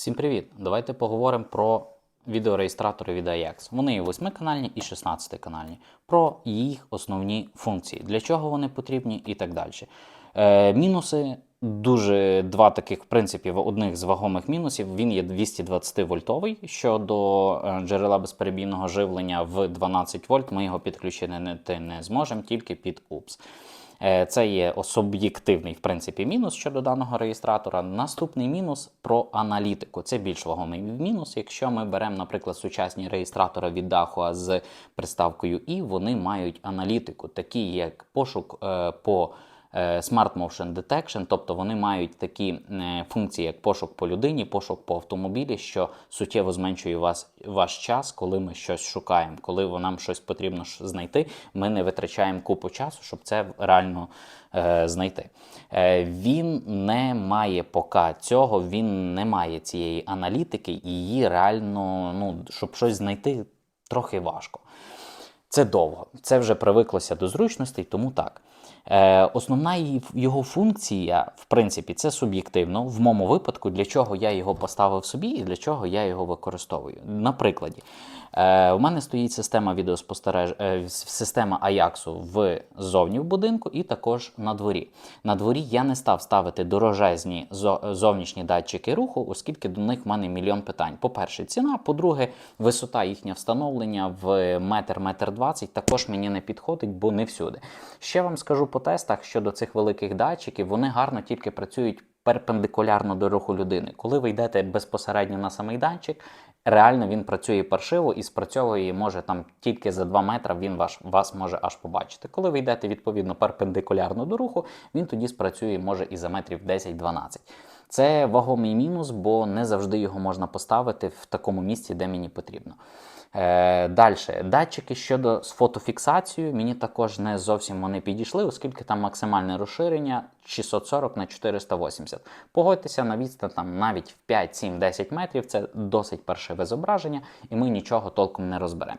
Всім привіт! Давайте поговоримо про відеореєстратори від AIX. Вони є 8-канальні і 16-канальні, про їх основні функції, для чого вони потрібні і так далі. Е, мінуси дуже два таких, в принципі, одних з вагомих мінусів. Він є 220 вольтовий щодо е, джерела безперебійного живлення в 12 вольт. Ми його підключити не, не зможемо тільки під UPS. Е, Це є суб'єктивний, в принципі, мінус щодо даного реєстратора. Наступний мінус про аналітику. Це більш вагомий мінус. Якщо ми беремо, наприклад, сучасні реєстратори від Dahua з приставкою І, вони мають аналітику, такі як пошук е, по Smart Motion Detection, тобто вони мають такі е, функції, як пошук по людині, пошук по автомобілі, що суттєво зменшує вас, ваш час, коли ми щось шукаємо, коли нам щось потрібно знайти, ми не витрачаємо купу часу, щоб це реально е, знайти. Е, він не має поки цього, він не має цієї аналітики, і її реально, ну, щоб щось знайти, трохи важко. Це довго. Це вже привиклося до зручностей, тому так. Е, основна його функція, в принципі, це суб'єктивно. В моєму випадку, для чого я його поставив собі і для чого я його використовую. На прикладі, е, у мене стоїть система відеоспостереж... е, система Ajax в зовні в будинку і також на дворі. На дворі я не став ставити дорожезні зо- зовнішні датчики руху, оскільки до них в мене мільйон питань. По-перше, ціна, по-друге, висота їхнього встановлення в метр, метр двадцять також мені не підходить, бо не всюди. Ще вам скажу по тестах щодо цих великих датчиків, вони гарно тільки працюють перпендикулярно до руху людини. Коли ви йдете безпосередньо на самий датчик, реально він працює паршиво і спрацьовує може там тільки за 2 метри він ваш, вас може аж побачити. Коли ви йдете відповідно перпендикулярно до руху, він тоді спрацює може і за метрів 10-12. Це вагомий мінус, бо не завжди його можна поставити в такому місці, де мені потрібно. Е, Далі, датчики щодо з фотофіксацією, мені також не зовсім вони підійшли, оскільки там максимальне розширення 640 на 480. Погодьтеся на відстань там навіть в 5, 7, 10 метрів. Це досить паршиве зображення, і ми нічого толком не розберемо.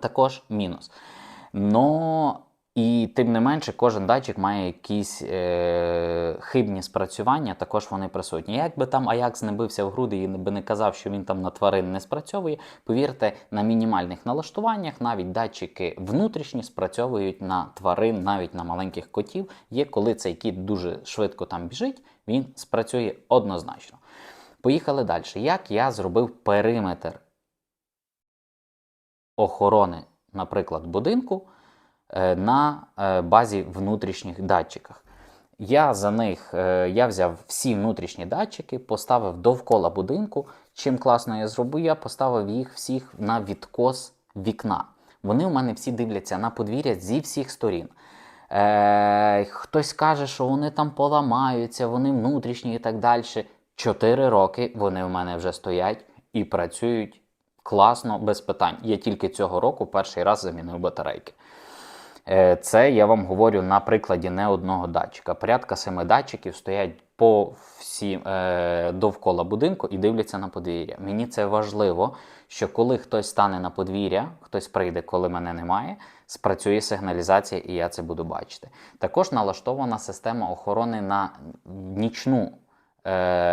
Також мінус. Но і тим не менше, кожен датчик має якісь е, хибні спрацювання, також вони присутні. Як би там Аякс не бився в груди і би не казав, що він там на тварин не спрацьовує, повірте, на мінімальних налаштуваннях навіть датчики внутрішні спрацьовують на тварин, навіть на маленьких котів. Є коли цей кіт дуже швидко там біжить, він спрацює однозначно. Поїхали далі. Як я зробив периметр охорони, наприклад, будинку на е, базі внутрішніх датчиках. Я за них е, я взяв всі внутрішні датчики, поставив довкола будинку. Чим класно я зробив, я поставив їх всіх на відкос вікна. Вони у мене всі дивляться на подвір'я зі всіх сторін. Е, хтось каже, що вони там поламаються, вони внутрішні і так далі. Чотири роки вони у мене вже стоять і працюють класно, без питань. Я тільки цього року перший раз замінив батарейки. Е, Це я вам говорю на прикладі не одного датчика. Порядка семи датчиків стоять по всі е, довкола будинку і дивляться на подвір'я. Мені це важливо, що коли хтось стане на подвір'я, хтось прийде, коли мене немає, спрацює сигналізація, і я це буду бачити. Також налаштована система охорони на нічну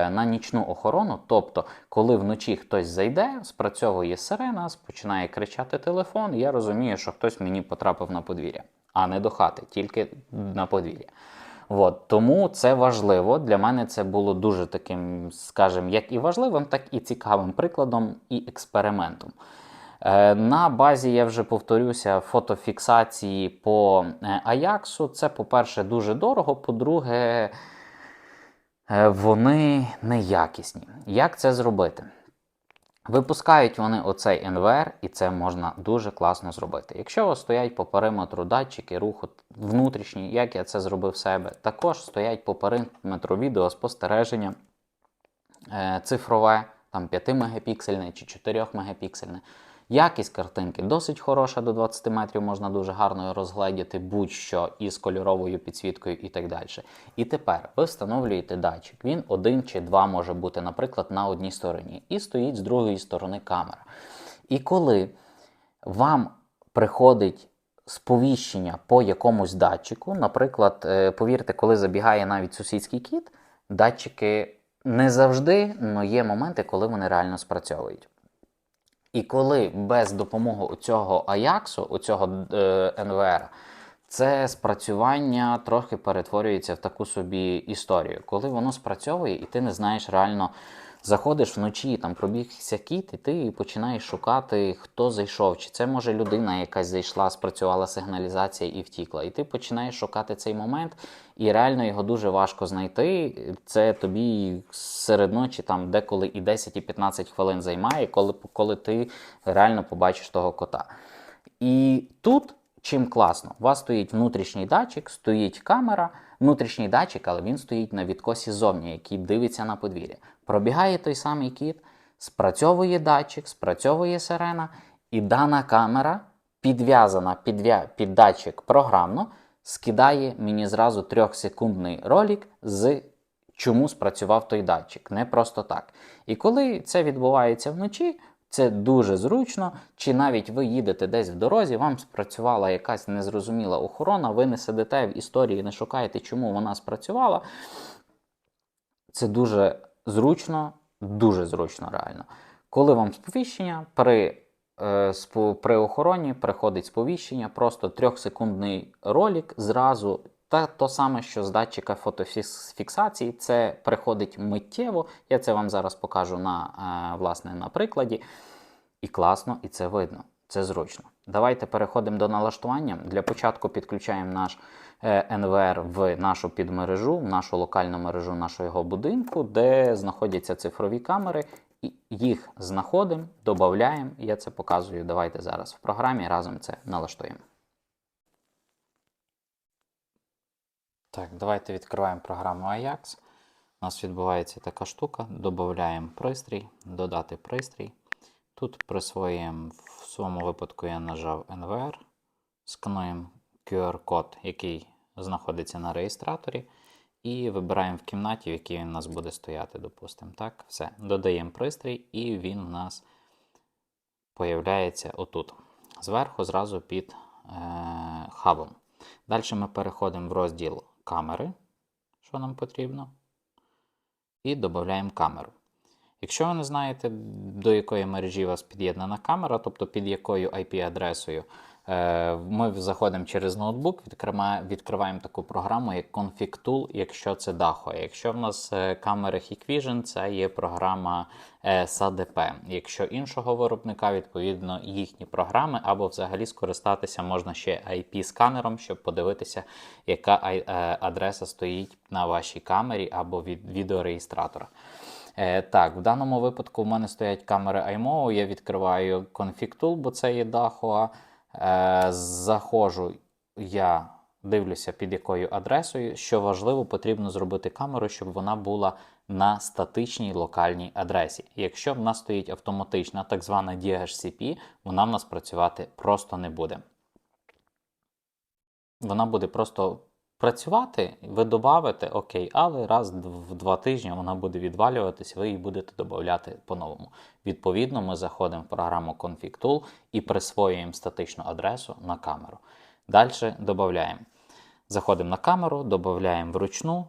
на нічну охорону. Тобто, коли вночі хтось зайде, спрацьовує сирена, починає кричати телефон, я розумію, що хтось мені потрапив на подвір'я, а не до хати, тільки на подвір'я. От, тому це важливо. Для мене це було дуже таким, скажімо, як і важливим, так і цікавим прикладом і експериментом. Е, На базі, я вже повторюся, фотофіксації по е, Аяксу. Це, по-перше, дуже дорого. По-друге, е, вони неякісні. Як це зробити? Випускають вони оцей НВР, і це можна дуже класно зробити. Якщо у вас стоять по периметру датчики руху внутрішні, як я це зробив в себе, також стоять по периметру відеоспостереження е, цифрове, там 5 мегапіксельне чи 4 мегапіксельне. Якість картинки досить хороша, до 20 метрів можна дуже гарно розгледіти будь-що із кольоровою підсвіткою і так далі. І тепер ви встановлюєте датчик. Він один чи два може бути, наприклад, на одній стороні, і стоїть з другої сторони камера. І коли вам приходить сповіщення по якомусь датчику, наприклад, е, повірте, коли забігає навіть сусідський кіт, датчики Не завжди, але є моменти, коли вони реально спрацьовують. І коли без допомоги цього Аяксу, у цього е, НВР, це спрацювання трохи перетворюється в таку собі історію. Коли воно спрацьовує, і ти не знаєш реально, заходиш вночі, там пробігся кіт, і ти починаєш шукати, хто зайшов. Чи це може людина якась зайшла, спрацювала сигналізація і втікла. І ти починаєш шукати цей момент, і реально його дуже важко знайти. Це тобі серед ночі, там деколи і 10, і 15 хвилин займає, коли, коли ти реально побачиш того кота. І тут чим класно, у вас стоїть внутрішній датчик, стоїть камера, внутрішній датчик, але він стоїть на відкосі ззовні, який дивиться на подвір'я. Пробігає той самий кіт, спрацьовує датчик, спрацьовує сирена, і дана камера підв'язана під, під датчик програмно, скидає мені зразу трьохсекундний ролик з чому спрацював той датчик, не просто так. І коли це відбувається вночі, це дуже зручно, чи навіть ви їдете десь в дорозі, вам спрацювала якась незрозуміла охорона, ви не сидите в історії, не шукаєте, чому вона спрацювала. Це дуже зручно, дуже зручно реально. Коли вам сповіщення, при, е, спо- при охороні приходить сповіщення, просто трьохсекундний ролик зразу. Та то саме, що з датчика фотофіксації, це приходить миттєво. Я це вам зараз покажу на, е, власне, на прикладі. І класно, і це видно. Це зручно. Давайте переходимо до налаштування. Для початку підключаємо наш е, НВР в нашу підмережу, в нашу локальну мережу нашого будинку, де знаходяться цифрові камери. І їх знаходимо, додаємо. Я це показую. Давайте зараз в програмі разом це налаштуємо. Так, давайте відкриваємо програму Ajax. У нас відбувається така штука. Додаємо пристрій, додати пристрій. Тут присвоюємо, в своєму випадку я нажав NVR, скануємо QR-код, який знаходиться на реєстраторі, і вибираємо в кімнаті, в якій він у нас буде стояти, допустимо. Так, все. Додаємо пристрій, і він у нас появляється отут. Зверху, зразу під е, хабом. Далі ми переходимо в розділ камери, що нам потрібно, і додаємо камеру. Якщо ви не знаєте, до якої мережі у вас під'єднана камера, тобто під якою IP-адресою, ми заходимо через ноутбук, відкриваємо, таку програму, як Config Tool, якщо це Daho. Якщо в нас е, камери Hikvision, це є програма е, SADP. Якщо іншого виробника, відповідно, їхні програми, або взагалі скористатися можна ще IP-сканером, щоб подивитися, яка е, адреса стоїть на вашій камері або від відеореєстратора. Е, так, в даному випадку в мене стоять камери iMO, я відкриваю Config Tool, бо це є Dahua. Е, заходжу, я дивлюся, під якою адресою. Що важливо, потрібно зробити камеру, щоб вона була на статичній локальній адресі. Якщо в нас стоїть автоматична так звана DHCP, вона в нас працювати просто не буде. Вона буде просто працювати, ви додавите, окей, але раз в два тижні вона буде відвалюватися, ви її будете додати по-новому. Відповідно, ми заходимо в програму Config Tool і присвоюємо статичну адресу на камеру. Далі додаємо. Заходимо на камеру, додаємо вручну.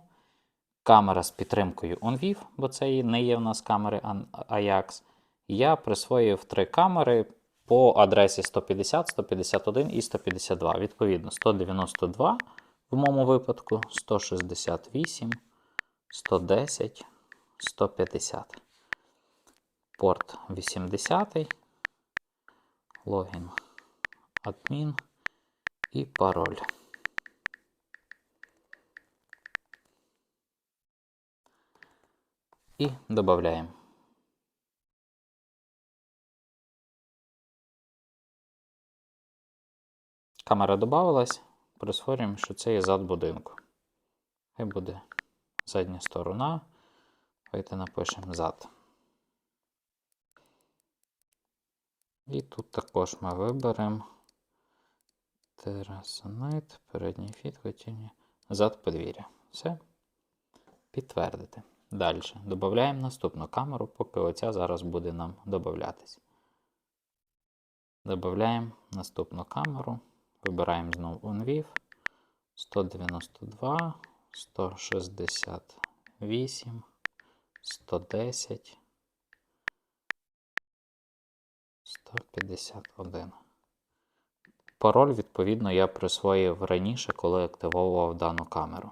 Камера з підтримкою OnVIV, бо це не є в нас камери Ajax. Я присвоїв три камери по адресі 150, 151 і 152. Відповідно, 192 в моєму випадку, 168, 110, 150. Порт 80, логін адмін і пароль. І додаємо. Камера додавалась. Присворюємо, що це є зад будинку. Хай буде задня сторона. Давайте напишемо зад. І тут також ми виберемо терасонит, передній фіт, хотіння, зад подвір'я. Все. Підтвердити. Далі. Додаємо наступну камеру, поки оця зараз буде нам додатись. Додаємо наступну камеру. Вибираємо знову Unviv 192, 168, 110, 151. Пароль, відповідно, я присвоїв раніше, коли активовував дану камеру.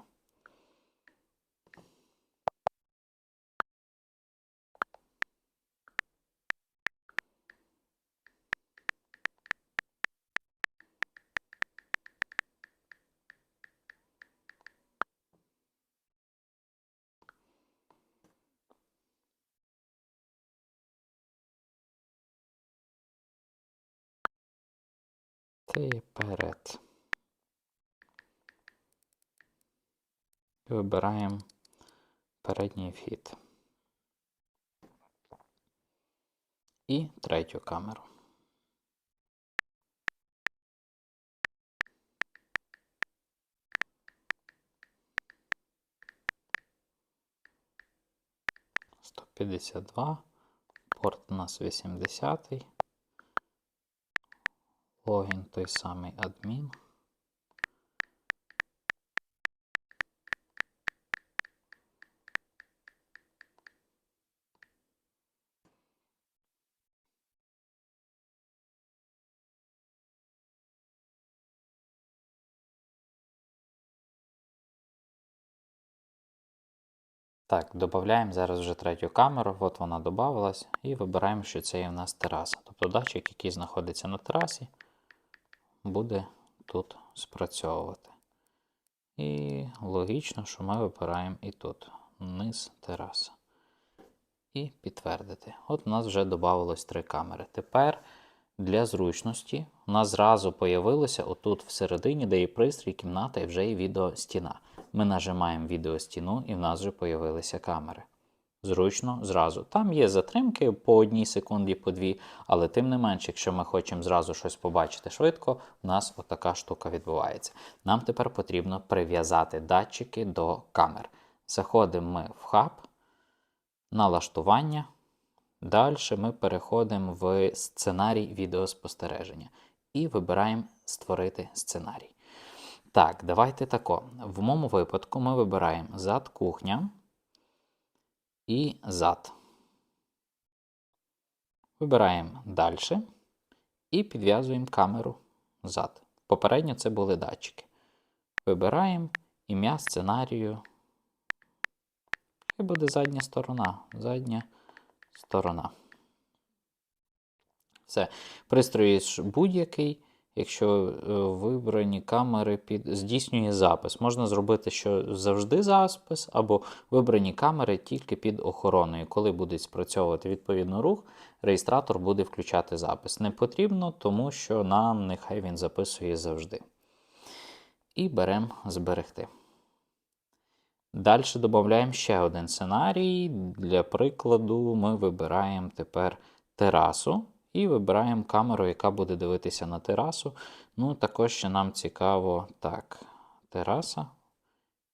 Ти перед. І Вибираємо передній вхід. І третю камеру. Сто п'ятдесят два. Порт у нас 80. Логін той самий адмін. Так, додаємо зараз вже третю камеру, от вона додавалась, і вибираємо, що це є в нас тераса. Тобто датчик, який знаходиться на терасі, буде тут спрацьовувати. І логічно, що ми вибираємо і тут низ тераса. І підтвердити. От у нас вже додавалось три камери. Тепер для зручності у нас зразу появилося отут всередині, де є пристрій, кімната і вже є відеостіна. Ми нажимаємо відеостіну і в нас вже появилися камери. Зручно зразу. Там є затримки по одній секунді, по дві, але тим не менше, якщо ми хочемо зразу щось побачити швидко, у нас отака штука відбувається. Нам тепер потрібно прив'язати датчики до камер. Заходимо ми в хаб, налаштування. Далі ми переходимо в сценарій відеоспостереження і вибираємо Створити сценарій. Так, давайте тако. В моєму випадку ми вибираємо зад кухня і зад. Вибираємо далі і підв'язуємо камеру зад. Попередньо це були датчики. Вибираємо ім'я сценарію. І буде задня сторона. Задня сторона. Все. Пристрій ж будь-який, якщо е, вибрані камери під здійснює запис. Можна зробити, що завжди запис, або вибрані камери тільки під охороною. Коли буде спрацьовувати відповідно рух, реєстратор буде включати запис. Не потрібно, тому що нам нехай він записує завжди. І беремо зберегти. Далі додаємо ще один сценарій. Для прикладу, ми вибираємо тепер терасу і вибираємо камеру, яка буде дивитися на терасу. Ну, також ще нам цікаво так, тераса.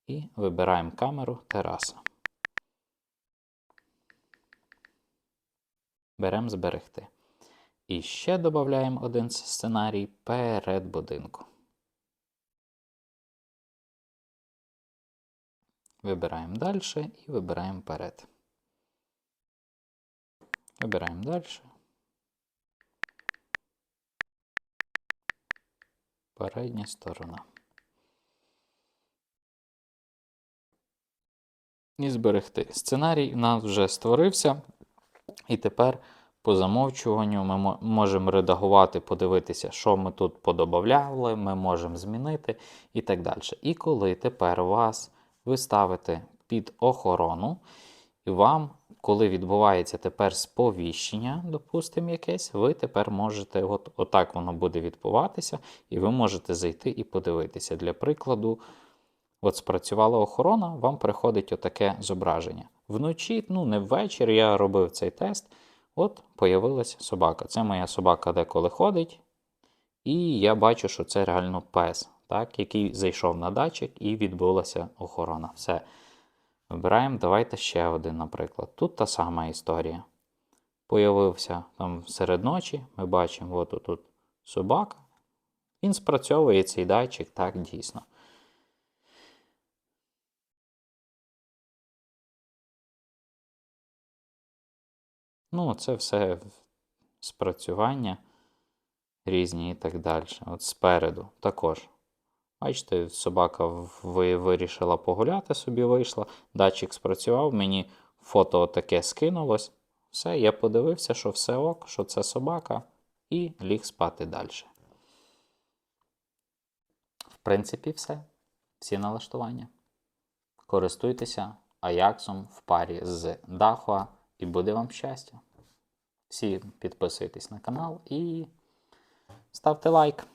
І вибираємо камеру тераса. Беремо зберегти. І ще додаємо один сценарій перед будинком. Вибираємо далі і вибираємо перед. Вибираємо далі. Передня сторона. І зберегти. Сценарій у нас вже створився. І тепер по замовчуванню ми можемо редагувати, подивитися, що ми тут подобавляли, ми можемо змінити і так далі. І коли тепер вас ви ставите під охорону, і вам, коли відбувається тепер сповіщення, допустимо, якесь, ви тепер можете, от, отак воно буде відбуватися, і ви можете зайти і подивитися. Для прикладу, от спрацювала охорона, вам приходить отаке зображення. Вночі, ну не ввечері, я робив цей тест. От появилась собака. Це моя собака деколи ходить. І я бачу, що це реально пес так, який зайшов на датчик і відбулася охорона. Все. Вибираємо, давайте ще один, наприклад. Тут та сама історія. Появився там серед ночі, ми бачимо, от тут собака. Він спрацьовує цей датчик, так, дійсно. Ну, це все спрацювання різні і так далі. От спереду також. Бачите, собака вирішила погуляти, собі вийшла, датчик спрацював, мені фото таке скинулось. Все, я подивився, що все ок, що це собака, і ліг спати далі. В принципі, все. Всі налаштування. Користуйтеся Аяксом в парі з Дахуа і буде вам щастя. Всі підписуйтесь на канал і ставте лайк.